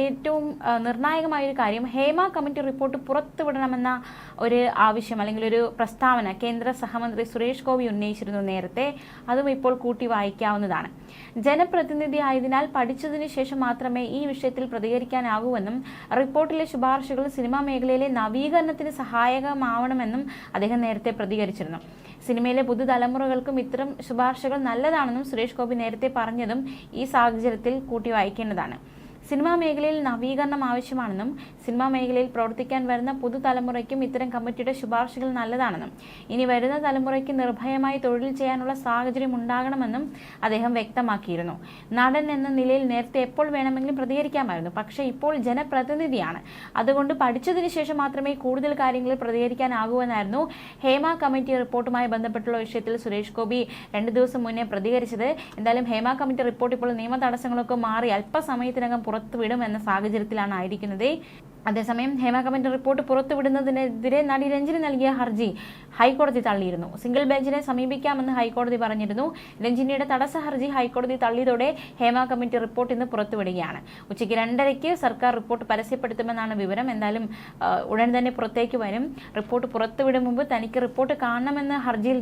ഏറ്റവും നിർണായകമായ ഒരു കാര്യം ഹേമ കമ്മിറ്റി റിപ്പോർട്ട് പുറത്തുവിടണമെന്ന ഒരു ആവശ്യം അല്ലെങ്കിൽ ഒരു പ്രസ്താവന കേന്ദ്ര സഹമന്ത്രി സുരേഷ് ഗോപി ഉന്നയിച്ചിരുന്നു നേരത്തെ അതും ഇപ്പോൾ കൂട്ടി വായിക്കാവുന്നതാണ്. ജനപ്രതിനിധി ആയതിനാൽ പഠിച്ചതിന് ശേഷം മാത്രമേ ഈ വിഷയത്തിൽ പ്രതികരിക്കാനാകൂവെന്നും റിപ്പോർട്ടിലെ ശുപാർശകൾ സിനിമാ മേഖലയിലെ നവീകരണത്തിന് സഹായകമാവണമെന്നും അദ്ദേഹം നേരത്തെ പ്രതികരിച്ചിരുന്നു. സിനിമയിലെ പുതുതലമുറകൾക്കും ഇത്തരം ശുപാർശകൾ നല്ലതാണെന്നും സുരേഷ് ഗോപി നേരത്തെ പറഞ്ഞതും ഈ സാഹചര്യത്തിൽ കൂട്ടി വായിക്കേണ്ടതാണ്. സിനിമാ മേഖലയിൽ നവീകരണം ആവശ്യമാണെന്നും സിനിമാ മേഖലയിൽ പ്രവർത്തിക്കാൻ വരുന്ന പുതുതലമുറയ്ക്കും ഇത്തരം കമ്മിറ്റിയുടെ ശുപാർശകൾ നല്ലതാണെന്നും ഇനി വരുന്ന തലമുറയ്ക്ക് നിർഭയമായി തൊഴിൽ ചെയ്യാനുള്ള സാഹചര്യം ഉണ്ടാകണമെന്നും അദ്ദേഹം വ്യക്തമാക്കിയിരുന്നു. നടൻ എന്ന നിലയിൽ നേരത്തെ എപ്പോൾ വേണമെങ്കിലും പ്രതികരിക്കാമായിരുന്നു പക്ഷേ ഇപ്പോൾ ജനപ്രതിനിധിയാണ്. അതുകൊണ്ട് പഠിച്ചതിന് ശേഷം മാത്രമേ കൂടുതൽ കാര്യങ്ങളിൽ പ്രതികരിക്കാനാകൂവെന്നായിരുന്നു ഹേമ കമ്മിറ്റി റിപ്പോർട്ടുമായി ബന്ധപ്പെട്ടുള്ള വിഷയത്തിൽ സുരേഷ് ഗോപി രണ്ട് ദിവസം മുന്നേ പ്രതികരിച്ചത്. എന്തായാലും ഹേമ കമ്മിറ്റി റിപ്പോർട്ട് ഇപ്പോൾ നിയമ തടസ്സങ്ങളൊക്കെ മാറി അല്പസമയത്തിനകം പുറത്തുവിടും എന്ന സാഹചര്യത്തിലാണ് ആയിരിക്കുന്നത് അതേസമയം ഹേമ കമ്മിറ്റി റിപ്പോർട്ട് പുറത്തുവിടുന്നതിനെതിരെ നടി രഞ്ജിനി നൽകിയ ഹർജി ഹൈക്കോടതി തള്ളിയിരുന്നു. സിംഗിൾ ബെഞ്ചിനെ സമീപിക്കാമെന്ന് ഹൈക്കോടതി പറഞ്ഞിരുന്നു. രഞ്ജിനിയുടെ തടസ്സ ഹർജി ഹൈക്കോടതി തള്ളിയതോടെ ഹേമ കമ്മിറ്റി റിപ്പോർട്ട് ഇന്ന് പുറത്തുവിടുകയാണ്. ഉച്ചയ്ക്ക് രണ്ടരയ്ക്ക് സർക്കാർ റിപ്പോർട്ട് പരസ്യപ്പെടുത്തുമെന്നാണ് വിവരം. എന്തായാലും ഉടൻ തന്നെ പുറത്തേക്ക് വരും. റിപ്പോർട്ട് പുറത്തുവിടും മുമ്പ് തനിക്ക് റിപ്പോർട്ട് കാണണമെന്ന് ഹർജിയിൽ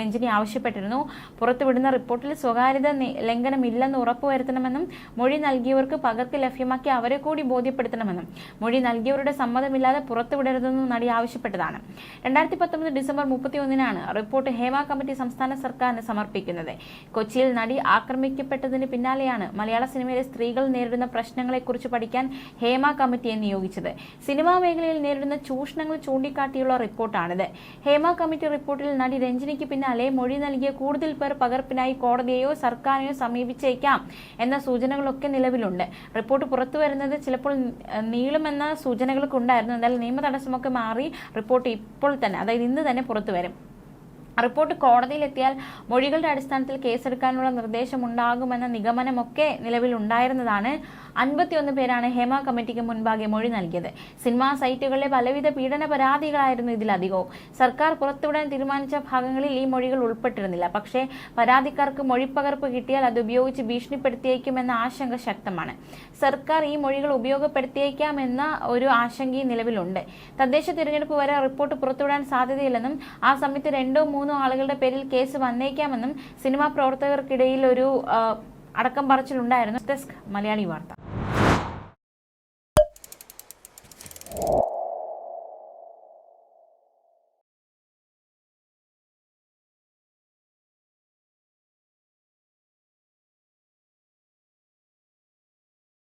രഞ്ജിനി ആവശ്യപ്പെട്ടിരുന്നു. പുറത്തുവിടുന്ന റിപ്പോർട്ടിൽ സ്വകാര്യത ലംഘനമില്ലെന്ന് ഉറപ്പുവരുത്തണമെന്നും മൊഴി നൽകിയവർക്ക് പകർപ്പ് ലഭ്യമാക്കി അവരെ കൂടി ബോധ്യപ്പെടുത്തണമെന്നും മൊഴി നൽകിയവരുടെ സമ്മതമില്ലാതെ പുറത്തുവിടരുതെന്നും നടി ആവശ്യപ്പെട്ടതാണ്. രണ്ടായിരത്തി പത്തൊമ്പത് ഡിസംബർ മുപ്പത്തി ഒന്നിനാണ് റിപ്പോർട്ട് ഹേമ കമ്മിറ്റി സംസ്ഥാന സർക്കാരിന് സമർപ്പിക്കുന്നത്. കൊച്ചിയിൽ നടി ആക്രമിക്കപ്പെട്ടതിന് പിന്നാലെയാണ് മലയാള സിനിമയിലെ സ്ത്രീകൾ നേരിടുന്ന പ്രശ്നങ്ങളെക്കുറിച്ച് പഠിക്കാൻ ഹേമ കമ്മിറ്റിയെ നിയോഗിച്ചത്. സിനിമാ മേഖലയിൽ നേരിടുന്ന ചൂഷണങ്ങൾ ചൂണ്ടിക്കാട്ടിയുള്ള റിപ്പോർട്ടാണിത്. ഹേമ കമ്മിറ്റി റിപ്പോർട്ടിൽ നടി രഞ്ജിനിക്ക് പിന്നാലെ മൊഴി നൽകിയ കൂടുതൽ പേർ പകർപ്പിനായി കോടതിയെയോ സർക്കാരിനെയോ സമീപിച്ചേക്കാം എന്ന സൂചനകളൊക്കെ നിലവിലുണ്ട്. റിപ്പോർട്ട് പുറത്തുവരുന്നത് ചിലപ്പോൾ നീളുമെന്ന സൂചനകളൊക്കെ ഉണ്ടായിരുന്നു എന്തായാലും നിയമ തടസ്സമൊക്കെ മാറി റിപ്പോർട്ട് ഇപ്പോൾ തന്നെ അതായത് ഇന്ന് തന്നെ പുറത്തു വരും. റിപ്പോർട്ട് കോടതിയിലെത്തിയാൽ മൊഴികളുടെ അടിസ്ഥാനത്തിൽ കേസെടുക്കാനുള്ള നിർദ്ദേശമുണ്ടാകുമെന്ന നിഗമനമൊക്കെ നിലവിലുണ്ടായിരുന്നതാണ്. അൻപത്തിയൊന്ന് പേരാണ് ഹേമ കമ്മിറ്റിക്ക് മുൻപാകെ മൊഴി നൽകിയത്. സിനിമാ സൈറ്റുകളിലെ പലവിധ പീഡന പരാതികളായിരുന്നു ഇതിലധികവും. സർക്കാർ പുറത്തുവിടാൻ തീരുമാനിച്ച ഭാഗങ്ങളിൽ ഈ മൊഴികൾ ഉൾപ്പെട്ടിരുന്നില്ല. പക്ഷേ പരാതിക്കാർക്ക് മൊഴിപ്പകർപ്പ് കിട്ടിയാൽ അത് ഉപയോഗിച്ച് ഭീഷണിപ്പെടുത്തിയേക്കുമെന്ന ആശങ്ക ശക്തമാണ്. സർക്കാർ ഈ മൊഴികൾ ഉപയോഗപ്പെടുത്തിയേക്കാമെന്ന ഒരു ആശങ്കയും നിലവിലുണ്ട്. തദ്ദേശ തിരഞ്ഞെടുപ്പ് വരെ റിപ്പോർട്ട് പുറത്തുവിടാൻ സാധ്യതയില്ലെന്നും ആ സമയത്ത് രണ്ടോ മൂന്നോ ആളുകളുടെ പേരിൽ കേസ് വന്നേക്കാമെന്നും സിനിമാ പ്രവർത്തകർക്കിടയിൽ ഒരു അടക്കം പറച്ചിലുണ്ടായിരുന്നു. ഡെസ്ക് മലയാളി വാർത്ത.